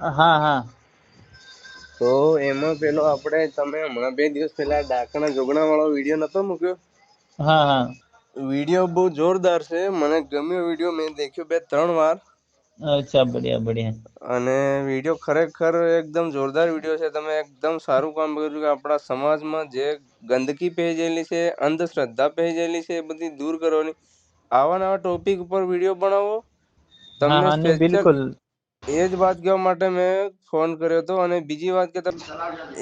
હા હા. તો એમાં પેલો આપણે તમે હમણાં બે દિવસ પહેલા ડાકણા જોગણા વાળો વીડિયો નતો મૂક્યો? હા હા. વીડિયો બહુ જોરદાર છે. મને ગમ્યો વીડિયો મેં દેખ્યો બે ત્રણ વાર. અચ્છા બઢિયા બઢિયા. અને વીડિયો ખરેખર એકદમ જોરદાર વીડિયો છે. તમે એકદમ સારું કામ કર્યું કે આપણા સમાજમાં જે ગંદકી પહેજેલી છે અંધશ્રદ્ધા પહેજેલી છે એ બધી દૂર કરવાની. આવા નવા ટોપિક ઉપર વીડિયો બનાવો. તમને બિલકુલ. એ જ વાત કહેવા માટે મેં ફોન કર્યો હતો અને બીજી વાત કે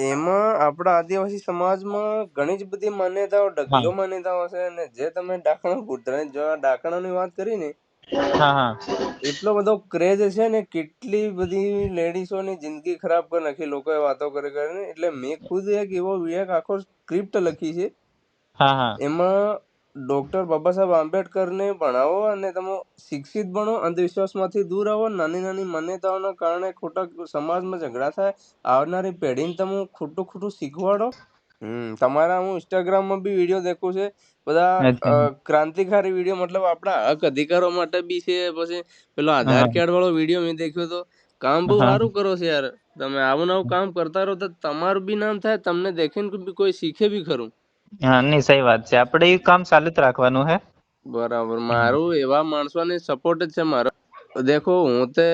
એમાં આપણા આદિવાસી સમાજમાં ઘણી જ બધી માન્યતાઓ ઢગલો માન્યતાઓ છે અને જે તમે ડાકણા ભૂતરાજ જો ડાકણાની વાત કરી ને એટલો બધો ક્રેઝ છે ને કેટલી બધી લેડીઝોની જિંદગી ખરાબ કરી નાખી લોકોએ વાતો કરી કરીને. એટલે મેં ખુદ એક એવો એક આખો સ્ક્રિપ્ટ લખી છે. એમાં ડોક્ટર બાબા સાહેબ આંબેડકરને ભણાવો અને તમે શિક્ષિત બનો અંધવિશ્વાસમાંથી દૂર આવો. નાની નાની માન્યતાઓના કારણે ખોટા સમાજમાં ઝઘડા થાય. આવનારી પેઢીને તમે ખોટું ખોટું શીખવાડો. હમ તમારા હું ઇન્સ્ટાગ્રામમાં બી વીડિયો દેખું છે. બધા ક્રાંતિકારી વીડિયો મતલબ આપણા હક અધિકારો માટે બી છે. પછી પેલો આધાર કાર્ડ વાળો વીડિયો મેં દેખ્યો તો. કામ બહુ સારું કરો છો યાર. તમે આવું નવું કામ કરતા રહો તો તમારું બી નામ થાય તમને દેખીને કોઈ શીખે બી ખરું. હા નહીં સહી વાત છે. આપણે એ કામ ચાલુ જ રાખવાનું હે. બરાબર. મારું એવા માણસોને સપોર્ટ જ છે મારો. દેખો હું તે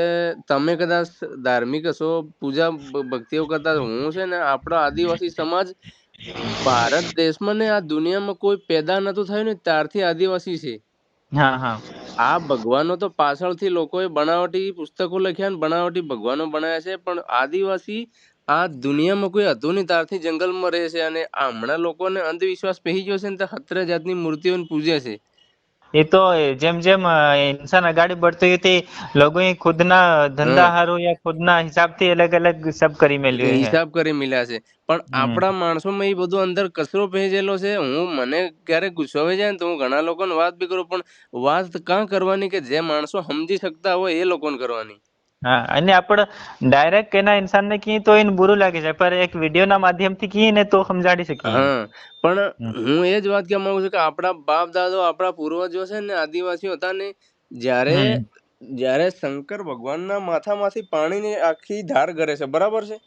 તમે કદાચ ધાર્મિક હશો પૂજા ભક્તિઓ કરતા હું છે ને આપણો આદિવાસી સમાજ ભારત દેશમાં ને આ દુનિયામાં કોઈ પેદા નતું થયું ને ત્યારથી આદિવાસી છે. હા હા. આ ભગવાનો તો પાછળથી લોકોએ બનાવટી પુસ્તકો લખ્યા ને બનાવટી ભગવાનો બનાવ્યા છે પણ આદિવાસી આ દુનિયામાં કોઈ હતું નહીં ત્યારથી જંગલમાં રહે છે અને હમણાં લોકોને અંધવિશ્વાસ પહેરી ગયો છે ને તો હતરે જાતની મૂર્તિઓને પૂજે છે. એ તો જેમ જેમ ઇન્સાન અગાડી बढ़તો હોય તે લોકોએ ખુદના ધંધા હારો યા ખુદના હિસાબથી અલગ અલગ સબ કરી મેલ્યું હિસાબ કરી મેલ્યા છે. પણ આપણા માણસોમાં એ બધું અંદર કચરો પહેજેલો છે. હું મને ક્યારેક ગુસ્સો આવી જાય ને તો હું ઘણા લોકોને વાત બી કરું પણ વાત કાં કરવાની કે જે માણસો સમજી શકતા હોય એ લોકોને કરવાની? હા અને આપણે ડાયરેક્ટ એના ઇન્સાનને કહીએ તો એને બુરું લાગે છે પર એક વિડીયોના માધ્યમથી કહીએ ને તો સમજાડી શકીએ હા પણ હું એ જ વાત કહેવા માંગુ છું કે આપણા બાપ દાદો આપણા પૂર્વજો છે ને આદિવાસીઓ હતા ને જ્યારે જ્યારે શંકર ભગવાનના માથામાંથી પાણીની આખી ધાર કરે છે બરાબર છે?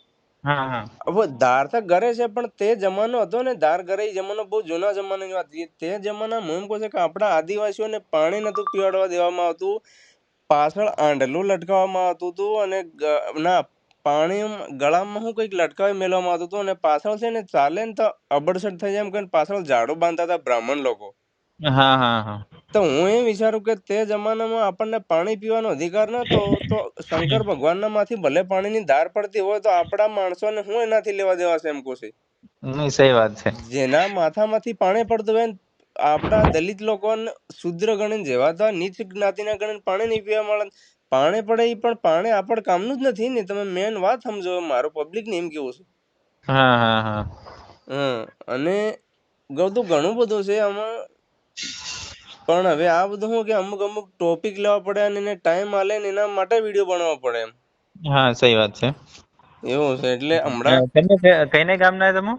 હવે ધાર તો ઘરે છે પણ તે જમાનો હતો ને ધાર ઘરે જમાનો બહુ જૂના જમાનાની વાત તે જમાના હું એમ કહું છું કે આપણા આદિવાસીઓને પાણી નતું પીવાડવા દેવામાં આવતું પાછળ આંડલું લટકાવવામાં આવતું હતું અને ના પાણી ગળામાં હું કંઈક લટકાવી મેળવવામાં આવતું હતું અને પાછળ છે ને ચાલે ને તો અબડસડ થઈ જાય એમ કરીને પાછળ ઝાડુ બાંધતા હતા બ્રાહ્મણ લોકો. હા હા હા તો હું એ વિચારું કે તે જમાનામાં આપણને પાણી પીવાનો અધિકાર નતો તો શંકર ભગવાનના માંથી ભલે પાણીની ધાર પડતી હોય તો આપણા માણસોને હું એનાથી લેવા દેવા છે એમ કુશી નહીં સહી વાત છે. જેના માથામાંથી પાણી પડતું હોય ને આપણા દલિત લોકોને શુદ્ર ગણન જેવા તો નીચ જ્ઞાતિના ગણન પાણી નહીં પીવા મળે. પાણે પડે એ પણ પાણે આપણ કામનું જ નથી ને. તમે મેન વાત સમજો મારો પબ્લિક ને એમ કેવું છે. હા હા હા. હમ અને બધું ઘણું બધું છે આમાં. પણ હવે આ બધું હું કે અમુક અમુક ટોપિક લેવા પડે અને એને ટાઈમ આલે ને એના માટે વીડિયો બનાવવા પડે એમ. હા સહી વાત છે. એવું છે એટલે હમણાં કઈને ગામના તમે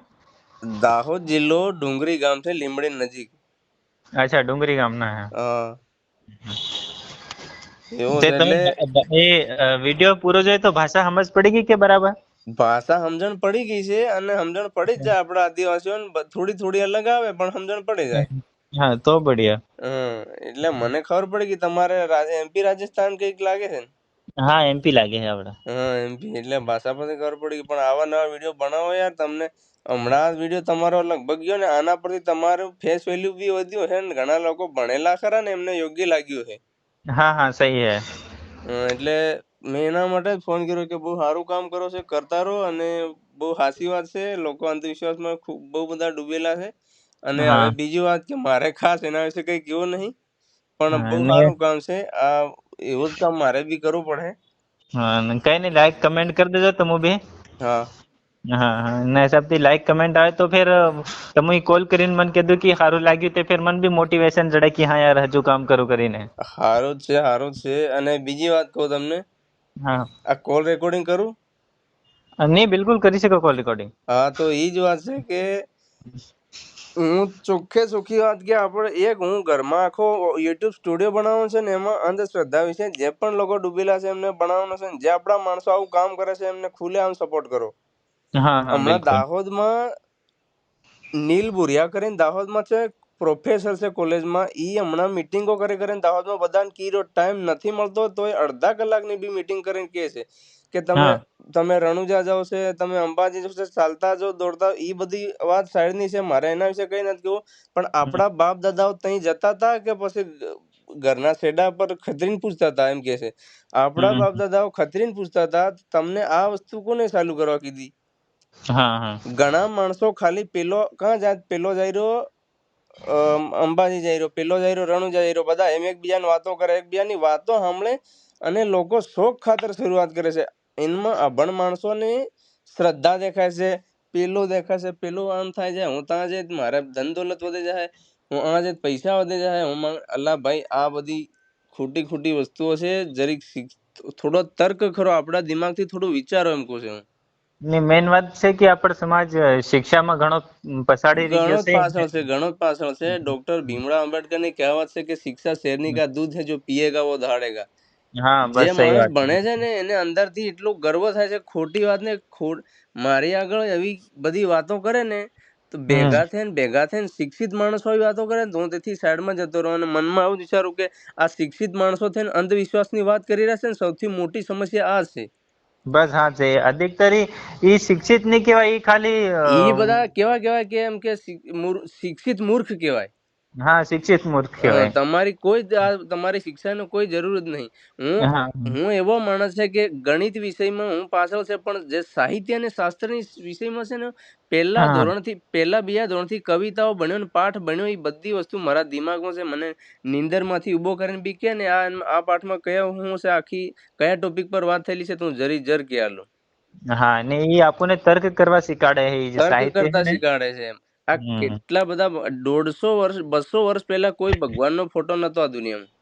દાહોદ જિલ્લો ડુંગરી ગામ છે લીમડી નજીક. અચ્છા ડુંગરી ગામના હે. એ વિડિયો પૂરો જોયો તો ભાષા સમજ પડી ગઈ કે બરાબર? ભાષા સમજણ પડી ગઈ છે અને સમજણ પડી જ જાય આપણા આદિવાસીઓ થોડી થોડી અલગ આવે પણ સમજણ પડી જાય. હા તો બઢિયા. એટલે મને ખબર પડી કે તમારે એમપી રાજસ્થાન કંઈક લાગે છે હા એમપી લાગે છે આપડે. હા એમપી એટલે ભાષા પરથી ખબર પડી ગઈ. પણ આવા નવા વીડિયો બનાવો યાર તમને હમણાં વીડિયો તમારો લગભગ ગયો ને આના પરથી તમારું ફેસ વેલ્યુ બી વધ્યું છે ને ઘણા લોકો ભણેલા ખરા ને એમને યોગ્ય લાગ્યું છે હા હા સહી હે. એટલે મેં એના માટે જ ફોન કર્યો કે બહુ સારું કામ કરો છો કરતા રહો અને બહુ સાચી વાત છે લોકો અંધવિશ્વાસમાં ખૂબ બહુ બધા ડૂબેલા છે. અને હવે બીજી વાત કે મારે ખાસ એના વિશે કઈ કેવું નહીં પણ બહુ સારું કામ છે આ એવું જ કામ મારે બી કરવું પડે. હા કઈ નહીં લાઈક કમેન્ટ કરી દેજો તમે બી. હા. હા હા. એના હિસાબથી લાઈક કમેન્ટ આવે તો ફેર તમે કોલ કરીને મને કીધું કે સારું લાગ્યું તે ફેર મને બી મોટિવેશન જડે કે હા યાર હજુ કામ કરું કરીને. સારું છે સારું છે. અને બીજી વાત કહું તમને? હા. આ કોલ રેકોર્ડિંગ કરું? નહીં બિલકુલ કરી શકો કોલ રેકોર્ડિંગ હા તો એ જ વાત છે કે હું ચોખ્ખે ચોખ્ખી વાત કે આપણે એક હું ઘરમાં આખો યુટ્યુબ સ્ટુડિયો બનાવવાનો છે ને એમાં અંધશ્રદ્ધા વિશે જે પણ લોકો ડૂબેલા છે એમને બનાવવાનો છે ને જે આપણા માણસો આવું કામ કરે છે એમને ખુલ્લે આમ સપોર્ટ કરો. હમણાં દાહોદમાં નીલ બુરિયા કરીને દાહોદમાં છે પ્રોફેસર છે કોલેજમાં ઈ હમણાં મીટિંગો કરી કરીને દાહોદમાં બધાને કીરો ટાઈમ નથી મળતો તોય અડધા કલાકની બી મીટિંગ કરીને કહે છે કે તમે તમે રણુજા જાઓ છે તમે અંબાજી જાઓ છે ચાલતા જો દોડતા એ ઈ બધી વાત સાઈડની છે મારે એના વિશે કઈ નથી કેવું પણ આપણા બાપ દાદાઓ ત્યાં જતા હતા કે પછી ઘરના શેડા પર ખતરીને પૂછતા હતા એમ કે છે. આપણા બાપ દાદાઓ ખતરીને પૂછતા હતા તમને આ વસ્તુ કોને ચાલુ કરવા કીધી? ઘણા માણસો ખાલી પેલો, કાં જાય પેલો જઈ રહ્યો અંબાજી જઈ રહ્યો પેલો જઈ રહ્યો રણુ જઈ રહ્યો બધા એમ એકબીજાની વાતો કરે, એકબીજાની વાતો સાંભળે અને લોકો શોખ ખાતર શરૂઆત કરે છે. એમાં અભણ માણસોને શ્રદ્ધા દેખાય છે, પેલું દેખાય છે, પેલું આમ થાય છે, હું ત્યાં જઈ મારે ધન દોલત વધે જાય, હું આ જઈ પૈસા વધે જાય, હું અલ્લા ભાઈ, આ બધી ખોટી ખોટી વસ્તુઓ છે, જરીક થોડો તર્ક ખરો, આપણા દિમાગથી થોડું વિચારો એમ કહું છું હું. ને મેઈન વાત છે કે આપણો સમાજ શિક્ષામાં ઘણો પછાડી રહ્યો છે. પાછળ છે ઘણો પાછળ છે. ડોક્ટર ભીમરાવ આંબેડકરની કહેવત છે કે શિક્ષા શેરની કા દૂધ જો પીએગા વો દહાડેગા હા બસ એ વાત ભણે છે ને એને અંદરથી એટલો ગર્વ થાય છે. ખોટી વાત ને ખોટ મારી આગળ એવી બધી વાતો કરે ને તો ભેગા થઈને ભેગા થઈને શિક્ષિત માણસો આવી વાતો કરે તો હું તેથી સાઈડમાં જતો રહ્યો અને મનમાં આવું વિચારું કે આ શિક્ષિત માણસો થઈને અંધવિશ્વાસની વાત કરી રહ્યા છે ને સૌથી મોટી સમસ્યા આ છે. બસ હા છે અધિકતર ઈ શિક્ષિત નહીં કહેવાય એ ખાલી એ બધા કેવા કેવાય કે એમ કે શિક્ષિત મૂર્ખ કહેવાય. હા શિક્ષિત મૂર્ખ કહેવાય. તમારી કોઈ તમારી શિક્ષાની કોઈ જરૂર જ નહીં. હું હું એવો માણસ છે કે ગણિત વિષયમાં હું પાછળ છે પણ જે સાહિત્ય અને શાસ્ત્રની વિષયમાં છે ને પહેલા. ધોરણથી પહેલા બીજા ધોરણથી કવિતાઓ બન્યો ને પાઠ બન્યો એ બધી વસ્તુ મારા દિમાગમાં છે. મને નીંદરમાંથી ઊભો કરીને બી કે ને આ આ પાઠમાં કયા હું છે આખી કયા ટોપિક પર વાત થયેલી છે તું જરી જર કે આલું. હા ને એ આપણને તર્ક કરવા શીખાડે છે તર્ક સાહિત્ય કરતા શીખાડે છે એમ. આ હમ. કેટલા બધા દોઢસો વર્ષ બસો વર્ષ પહેલા કોઈ ભગવાનનો ફોટો નતો આ દુનિયામાં.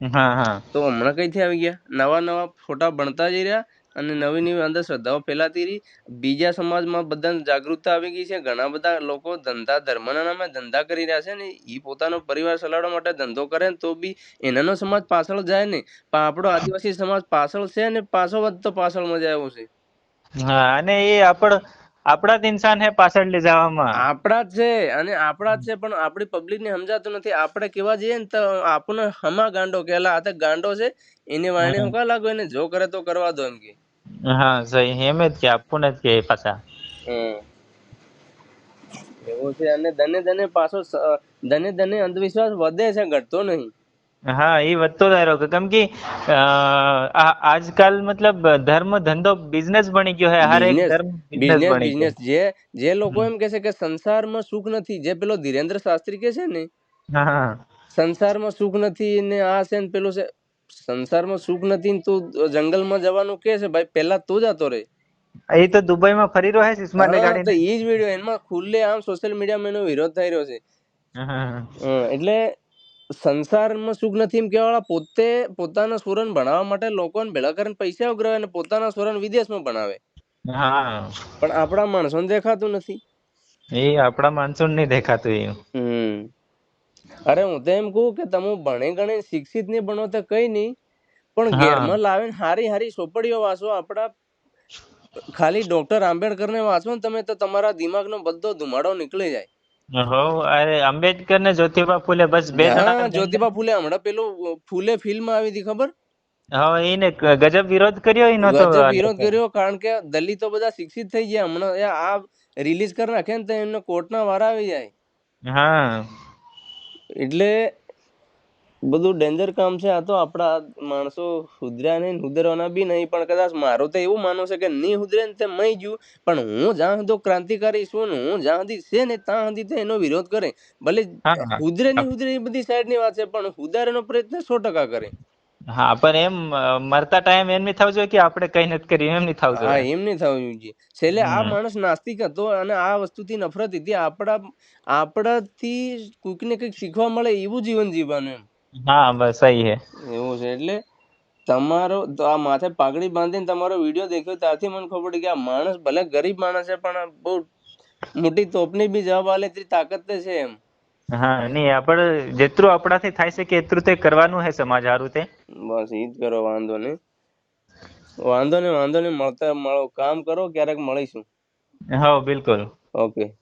હા હા. તો હમણાં કઈથી આવી ગયા? નવા નવા ફોટા ભણતા જઈ રહ્યા અને નવી નવી અંધશ્રદ્ધાઓ ફેલાતી રહી. બીજા સમાજમાં બધા જાગૃતતા આવી ગઈ છે. ઘણા બધા લોકો ધંધા ધર્મના નામે ધંધા કરી રહ્યા છે ને ઈ પોતાનો પરિવાર ચલાવવા માટે ધંધો કરે ને તો બી એનાનો સમાજ પાછળ જાય ને. પણ આપણો આદિવાસી સમાજ પાછળ છે ને પાછો વધતો પાછળમાં જાય એવું છે. હા અને એ આપણ આપણા જ ઇન્સાન હે પાછળ લઈ જવામાં. આપણા જ છે અને આપણા જ છે પણ આપણી પબ્લિક ને સમજાતું નથી. આપણે કેવા જઈએ ને તો આપણને હમા ગાંડો કેલા આ તો ગાંડો છે એને વાણી હું કા લાગો એને જો કરે તો કરવા દો એમ કે. હા સહી. એમ જ કે આપણને જ કે પાછા. એવું છે અને ધને ધને પાછો ધને દને અંધવિશ્વાસ વધે છે ઘટતો નહીં. હા એ વધતો જાય રહ્યો કેમ કે આજકાલ મતલબ ધર્મ ધંધો બિઝનેસ બની ગયો હે હર એક ધર્મ બિઝનેસ બિઝનેસ જે જે લોકો એમ કહે છે કે સંસારમાં સુખ નથી જે પેલો ધીરેન્દ્ર શાસ્ત્રી કે છે ને હા. સંસારમાં સુખ નથી ને આ છે ને પેલું છે સંસારમાં સુખ નથી ને તું જંગલમાં જવાનું કે છે ભાઈ પહેલા તું જતો રે એ તો દુબઈમાં ફરી રહ્યો છે સ્માર્ટ ગાડી તો ઈ જ વીડિયો એમાં ખુલ્લે આમ સોશિયલ મીડિયામાં એનો વિરોધ થઈ રહ્યો છે. એટલે સંસારમાં સુખ નથી એમ કહેવાળા પોતે પોતાના સુરન ભણાવવા માટે લોકોને ભેળા કરીને પૈસા ઉઘરાવે અને પોતાના સુરન વિદેશમાં ભણાવે. પણ આપણા માણસોને દેખાતું નથી. એ આપણા માણસો નહીં દેખાતું એ હમ. અરે હું તો એમ કહું કે તમે ભણે ગણે શિક્ષિત નહીં ભણો તો કઈ નહીં. પણ. ઘેરમાં લાવીને હારી હારી સોપડીઓ વાંચો આપણા ખાલી ડોક્ટર આંબેડકર ને વાંચો ને તમે તો તમારા દિમાગનો બધો ધુમાડો નીકળી જાય. અરે આંબેડકર ને જ્યોતિબા ફૂલે બસ બે જણા જ્યોતિબા ફૂલે હમણાં પેલું ફૂલે ફિલ્મ આવી હતી ખબર? હા એને ગજબ વિરોધ કર્યો એ નતો ગજબ વિરોધ કર્યો કારણ કે દલિતો બધા શિક્ષિત થઈ ગયા. હમણાં આ રિલીઝ કરી નાખે ને તો એમને કોર્ટના વાર આવી જાય. હા. એટલે બધું ડેન્જર કામ છે. આ તો આપણા માણસો સુધર્યા નહીં સુધરવાના બી નહીં. પણ કદાચ મારું તો એવું માનવું છે કે નહીં સુધરે ને તે મઈ ગયું પણ હું જ્યાં સુધી ક્રાંતિકારી છું ને હું જ્યાં સુધી છે ને ત્યાં સુધી તે એનો વિરોધ કરે. ભલે. સુધરે નહીં સુધરે એ બધી સાઈડની વાત છે પણ સુધારેનો પ્રયત્ન સો ટકા કરે. હા પણ એમ મરતા ટાઈમ એમ નહીં થવું જોઈએ કે આપણે કઈ નથી કર્યું એમ નહીં થવું હા એમ નહીં થવું જોઈએ. છેલ્લે આ માણસ નાસ્તિક હતો અને આ વસ્તુથી નફરત હતી. આપણા આપણાથી કોઈકને કંઈક શીખવા મળે એવું જીવન જીવવાનું એમ. હા બસ સહી હે. એવું છે એટલે તમારો તો આ માથે પાઘડી બાંધીને તમારો વીડિયો દેખ્યો ત્યારથી મને ખબર પડી કે આ માણસ ભલે ગરીબ માણસ છે પણ બહુ મોટી તોપની બી જવાબ આલે એટલી તાકાત તે છે એમ. હા નહીં આપણે જેટલું આપણાથી થાય શકે એટલું તે કરવાનું હે સમાજ હારું તે. બસ ઈ જ કરો વાંધો નહીં. વાંધો નહીં વાંધો નહીં મળતા મળો. કામ કરો ક્યારેક મળીશું. હા બિલકુલ. ઓકે.